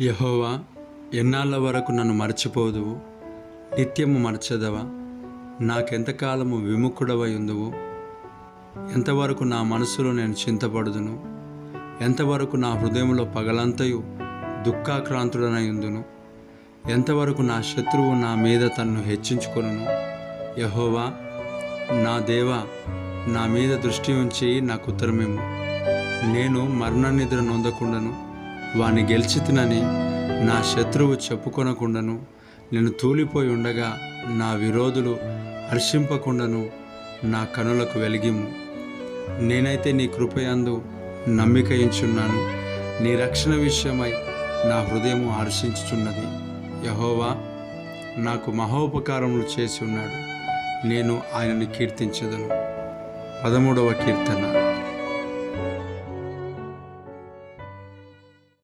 యహోవా ఎన్నాళ్ళ వరకు నన్ను మరచిపోదువు? నిత్యము మరచదవా? నాకెంతకాలము విముఖుడవై ఉందువు? ఎంతవరకు నా మనసులో నేను చింతపడుదును? ఎంతవరకు నా హృదయంలో పగలంతయు దుఃఖాక్రాంతుడనై ఉందును? ఎంతవరకు నా శత్రువు నా మీద తన్ను హెచ్చించుకొను యహోవా నా దేవ నా మీద దృష్టి ఉంచి నాకు ఉత్తరమేమో నేను మరణ నిద్ర నొందకుండాను. వాని గెలిచితినని నా శత్రువు చెప్పుకొనకుండాను. నేను తూలిపోయి ఉండగా నా విరోధులు హర్షింపకుండాను నా కనులకు వెలిగిము నేనైతే నీ కృపయందు నమ్మిక ఎంచున్నాను నీ రక్షణ విషయమై నా హృదయము హర్షించుచున్నది. యహోవా నాకు మహోపకారములు చేసి ఉన్నాడు. నేను ఆయనని కీర్తించదను. పదమూడవ కీర్తన.